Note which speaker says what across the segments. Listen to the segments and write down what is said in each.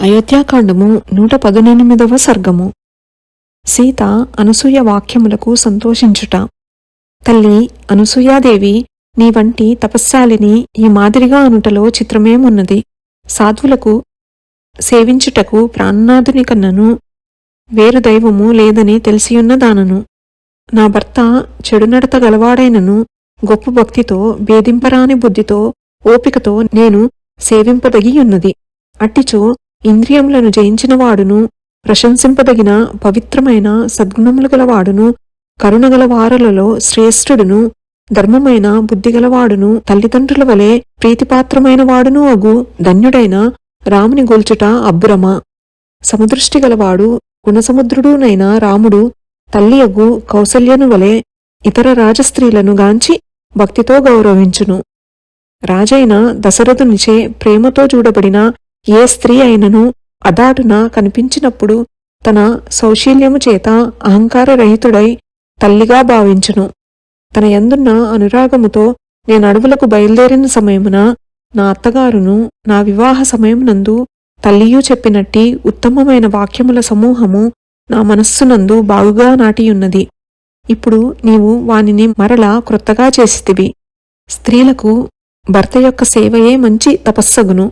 Speaker 1: అయోధ్యాకాండము నూట పదునెనిమిదవ సర్గము. సీత అనసూయ వాక్యములకు సంతోషించుట. తల్లి అనసూయాదేవి నీ వంటి తపస్శాలిని ఈ మాదిరిగా అనుటలో చిత్రమేమున్నది సాధువులకు సేవించుటకు ప్రాణనాథుని కన్నను. వేరు దైవము లేదని తెలిసియున్నదానను నా భర్త చెడునడత గలవాడైనను గొప్ప భక్తితో భేదింపరాని బుద్ధితో ఓపికతో నేను సేవింపదగియున్నది. అట్టిచో ఇంద్రియములను జయించినవాడును ప్రశంసింపదగిన పవిత్రమైన సద్గుణములు గలవాడును కరుణగల వారలలో శ్రేష్ఠుడును ధర్మమైన బుద్ధిగలవాడును తల్లిదండ్రుల వలె ప్రీతిపాత్రమైన వాడును అగు ధన్యుడైన రాముని గోల్చుట అబ్బురమ. సమదృష్టి గలవాడు గుణసముద్రుడునైన రాముడు తల్లి అగు కౌసల్యను వలె ఇతర రాజస్త్రీలను గాంచి భక్తితో గౌరవించును. రాజైన దశరథునిచే ప్రేమతో చూడబడిన ఏ స్త్రీ అయినను అదాటున కనిపించినప్పుడు తన సౌశీల్యము చేత అహంకారరహితుడై తల్లిగా భావించును. తన ఎందున్న అనురాగముతో నేను అడవులకు బయలుదేరిన సమయమున నా అత్తగారును నా వివాహ సమయమునందు తల్లియూ చెప్పినట్టి ఉత్తమమైన వాక్యముల సమూహము నా మనస్సునందు బాగుగా నాటియున్నది. ఇప్పుడు నీవు వానిని మరలా క్రొత్తగా చేసితివి. స్త్రీలకు భర్త యొక్క సేవయే మంచి తపస్సగును.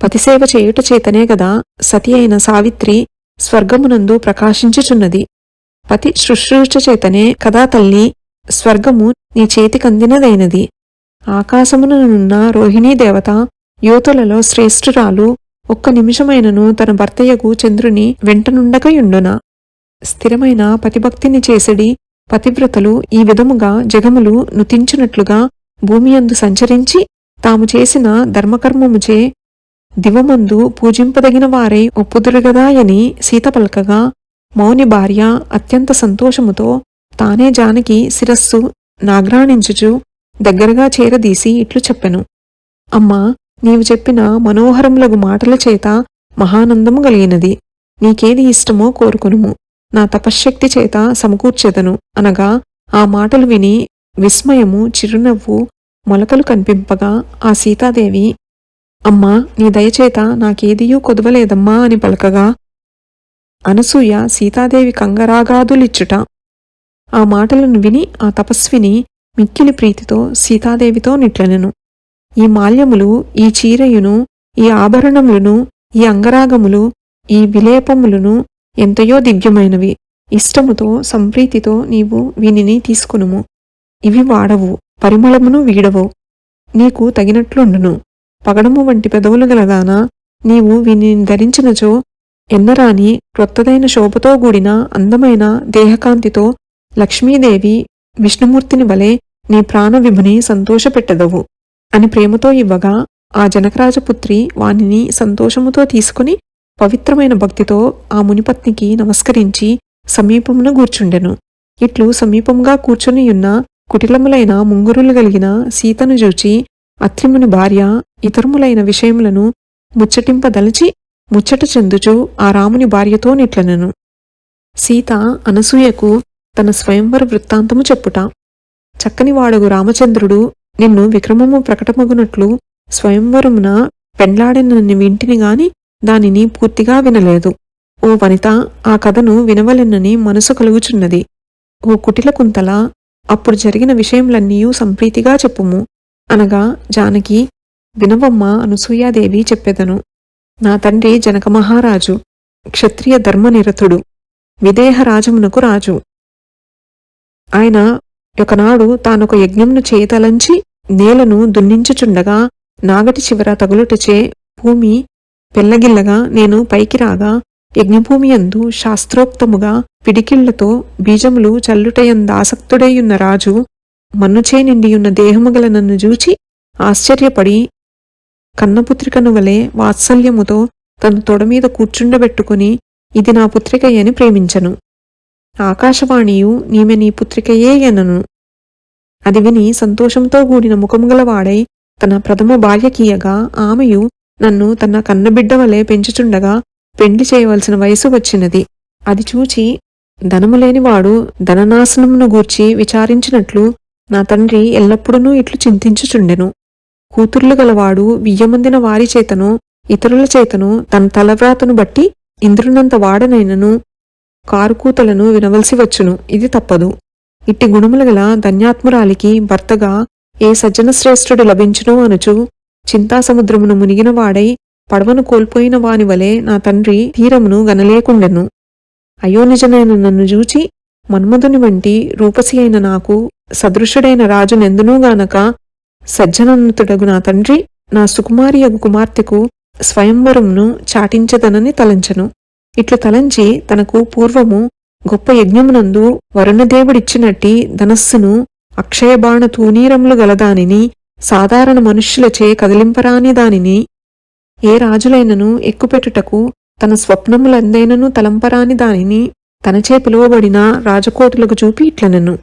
Speaker 1: పతిసేవ చేయుట చేతనే గదా సతి అయిన సావిత్రి స్వర్గమునందు ప్రకాశించుచున్నది. పతి శుశ్రూష చేతనే కదా తల్లి స్వర్గము నీ చేతికందినదైనది ఆకాశముననున్న రోహిణీ దేవత యువతులలో శ్రేష్ఠురాలు ఒక్క నిమిషమైనను తన భర్తయ్యకు చంద్రుని వెంటనుండకయుండున స్థిరమైన పతిభక్తిని చేసడి పతివ్రతలు ఈ విధముగా జగములు నుతించునట్లుగా భూమియందు సంచరించి తాము చేసిన ధర్మకర్మముచే దివమందు పూజింపదగిన వారై ఒప్పుదురుగదాయని సీత పలకగా మౌని భార్య అత్యంత సంతోషముతో తానే జానకి శిరస్సు నాగ్రాణించుచు దగ్గరగా చేరదీసి ఇట్లు చెప్పెను. అమ్మా నీవు చెప్పిన మనోహరములగు మాటల చేత మహానందము కలిగినది. నీకేది ఇష్టమో కోరుకునుము. నా తపశ్శక్తి చేత సమకూర్చెదను. అనగా ఆ మాటలు విని విస్మయము చిరునవ్వు మొలకలు కనిపింపగా ఆ సీతాదేవి అమ్మా నీ దయచేత నాకేదియూ కొదవలేదమ్మా అని పలకగా అనసూయ సీతాదేవి కంగరాగాదులిచ్చుట. ఆ మాటలను విని ఆ తపస్విని మిక్కిలి ప్రీతితో సీతాదేవితో నిట్లనెను. ఈ మాల్యములు ఈ చీరయును ఈ ఆభరణములను ఈ అంగరాగములు ఈ విలేపములను ఎంతయో దివ్యమైనవి. ఇష్టముతో సంప్రీతితో నీవు వీనిని తీసుకునుము. ఇవి వాడవు పరిమళమును వీడవు. నీకు తగినట్లుండును. పగడము వంటి పెదవులు గలదానా నీవు వీనిని ధరించినచో ఎన్నరాని క్రొత్తదైన శోభతో కూడిన అందమైన దేహకాంతితో లక్ష్మీదేవి విష్ణుమూర్తిని వలె నీ ప్రాణవిభుని సంతోషపెట్టదవు అని ప్రేమతో ఇవ్వగా ఆ జనకరాజపుత్రి వానిని సంతోషముతో తీసుకుని పవిత్రమైన భక్తితో ఆ మునిపత్నికి నమస్కరించి సమీపమున కూర్చుండెను. ఇట్లు సమీపంగా కూర్చునియున్న కుటిలములైన ముంగురులు కలిగిన సీతను చూచి అత్రిముని భార్య ఇతరములైన విషయములను ముచ్చటింపదలిచి ముచ్చట చెందుచు ఆ రాముని భార్యతో నిట్లనెను. సీత అనసూయకు తన స్వయంవర వృత్తాంతము చెప్పుట. చక్కనివాడగు రామచంద్రుడు నిన్ను విక్రమము ప్రకటమగునట్లు స్వయంవరమున పెండ్లాడినని వింటిని గాని దానిని పూర్తిగా వినలేదు. ఓ వనిత ఆ కథను వినవలెనని మనసు కలుగుచున్నది. ఓ కుటిల కుంతల అప్పుడు జరిగిన విషయములన్నీయూ సంప్రీతిగా చెప్పుము. అనగా జానకి వినవమ్మ అనసూయాదేవి చెప్పెదను. నా తండ్రి జనక మహారాజు క్షత్రియ ధర్మనిరతుడు విదేహ రాజమునకు రాజు. ఆయన ఒకనాడు తానొక యజ్ఞమును చేతలంచి నేలను దున్నించుచుండగా నాగటి చివర తగులుటచే భూమి పెల్లగిల్లగా నేను పైకి రాగా యజ్ఞభూమి యందు శాస్త్రోక్తముగా పిడికిళ్ళతో బీజములు చల్లుటయందాసక్తుడైయున్న రాజు మన్నుచే నిండియున్న దేహముగల నన్ను చూచి ఆశ్చర్యపడి కన్నపుత్రికను వలె వాత్సల్యముతో తన తొడమీద కూర్చుండబెట్టుకుని ఇది నా పుత్రికయ్యని ప్రేమించను. ఆకాశవాణియు నీమె నీ పుత్రికయే ఎనను అది విని సంతోషంతో కూడిన ముఖముగలవాడై తన ప్రథమ భార్యకీయగా ఆమెయు నన్ను తన కన్నబిడ్డ వలె పెంచుచుండగా పెండ్లి చేయవలసిన వయసు వచ్చినది. అది చూచి ధనములేనివాడు ధననాశనమును గూర్చి విచారించినట్లు నా తండ్రి ఎల్లప్పుడూ ఇట్లు చింతించుచుండెను. కూతుర్లు గలవాడు వియ్యమందిన వారి చేతను ఇతరుల చేతను తన తలవ్రాతను బట్టి ఇంద్రునంత వాడనైనను కారుకూతలను వినవలసి వచ్చును. ఇది తప్పదు. ఇట్టి గుణములు గల ధన్యాత్మురాలికి భర్తగా ఏ సజ్జన శ్రేష్ఠుడు లభించును అనుచు. చింతాసముద్రమును మునిగిన వాడై పడవను కోల్పోయిన వాని వలె నా తండ్రి తీరమును గనలేకుండెను. అయ్యో నిజమైన నన్ను చూచి మన్మధుని వంటి రూపసి అయిన నాకు సదృశుడైన రాజు నెందునూగానక సజ్జనోన్నతుడగు నా తండ్రి నా సుకుమారియగు కుమార్తెకు స్వయంవరమును చాటించదనని తలంచెను. ఇట్లు తలంచి తనకు పూర్వము గొప్ప యజ్ఞమునందు వరుణదేవుడిచ్చినట్టి ధనస్సును అక్షయబాణ తూనీరములు గలదానిని సాధారణ మనుష్యులచే కదిలింపరాని దానిని ఏ రాజులైనను ఎక్కుపెట్టుటకు తన స్వప్నములందైనను తలంపరాని దానిని తనచే పిలువబడిన రాజకోటులకు చూపి ఇట్లనెను.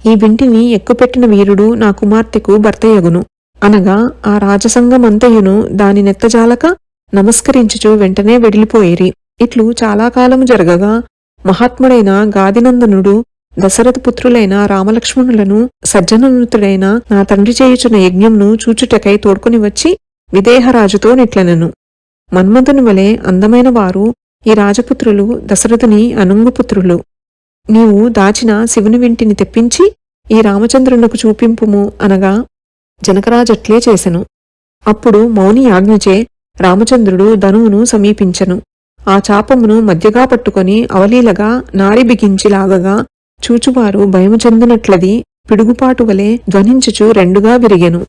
Speaker 1: ఈ వింటిని ఎక్కుపెట్టిన వీరుడు నా కుమార్తెకు భర్తయగును అనగా ఆ రాజసంగమంతయును దాని నెత్తజాలక నమస్కరించుచు వెంటనే వెడిలిపోయేరి. ఇట్లు చాలా కాలము జరగగా మహాత్ముడైన గాదినందనుడు దశరథ పుత్రులైన రామలక్ష్మణులను సజ్జననుతుడైన నా తండ్రి చేయుచున్న యజ్ఞంను చూచుటకై తోడ్కొని వచ్చి విదేహరాజుతో నిట్లనెను. మన్మధుని వలె అందమైన వారు ఈ రాజపుత్రులు దశరథుని అనుంగుపుత్రులు. నీవు దాచిన శివుని వింటిని తెప్పించి ఈ రామచంద్రునకు చూపింపుము అనగా జనకరాజట్లే చేసెను. అప్పుడు మౌని ఆజ్ఞచే రామచంద్రుడు ధనువును సమీపించెను. ఆ చాపమును మధ్యగా పట్టుకొని అవలీలగా నారి బిగించి లాగగా చూచువారు భయము చెందినట్లది పిడుగుపాటు వలె ధ్వనించుచు రెండుగా విరిగెను.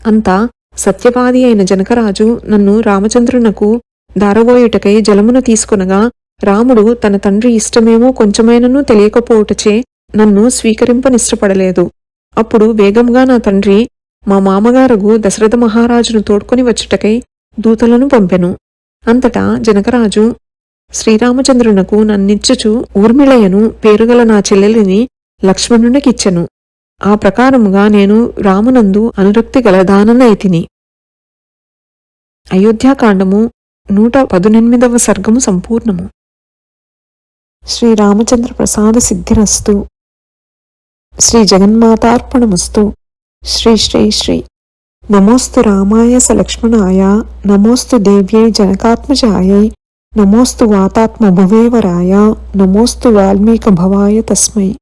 Speaker 1: అంతా సత్యవాది అయిన జనకరాజు నన్ను రామచంద్రునకు దారబోయుటకై జలమును తీసుకొనగా రాముడు తన తండ్రి ఇష్టమేమో కొంచెమైనను తెలియకపోవుటచే నన్ను స్వీకరింపనిష్టపడలేదు అప్పుడు వేగంగా నా తండ్రి మా మామగారగు దశరథ మహారాజును తోడ్కొని వచ్చుటకై దూతలను పంపెను. అంతటా జనకరాజు శ్రీరామచంద్రునకు నన్నిచ్చుచు ఊర్మిళయను పేరుగల నా చెల్లెలిని లక్ష్మణునికిచ్చెను. ఆ ప్రకారముగా నేను రామునందు అనురక్తి గల దాననైతిని. అయోధ్యాకాండము నూట పదునెనిమిదవ సర్గము సంపూర్ణము. శ్రీరామచంద్ర ప్రసాద సిద్ధిరస్తు. శ్రీ జగన్మాతార్పణమస్తు. శ్రీ శ్రీ శ్రీ. నమోస్తు రామాయ సలక్ష్మణాయ. నమోస్తు దేవ్యై జనకాత్మజాయై. నమోస్తు వాతాత్మ భువేవరాయ నమోస్తు వాల్మీక భవాయ తస్మై.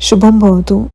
Speaker 1: శుభం భవతు.